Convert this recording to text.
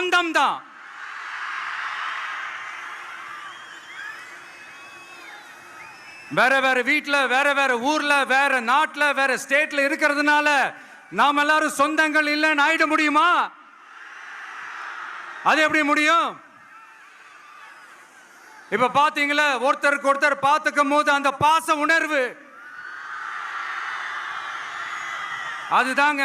சொந்தம் தான் வேற வேற வீட்டில் வேற வேற ஊர்ல வேற நாட்டுல வேற ஸ்டேட்ல இருக்கிறதுனால நாம் எல்லாரும் சொந்தங்கள் இல்லைன்னு ஆயிட முடியுமா? அது எப்படி முடியும்? இப்ப பாத்தீங்களா ஒருத்தருக்கு ஒருத்தர் பார்த்துக்கும் போது அந்த பாச உணர்வு. அதுதாங்க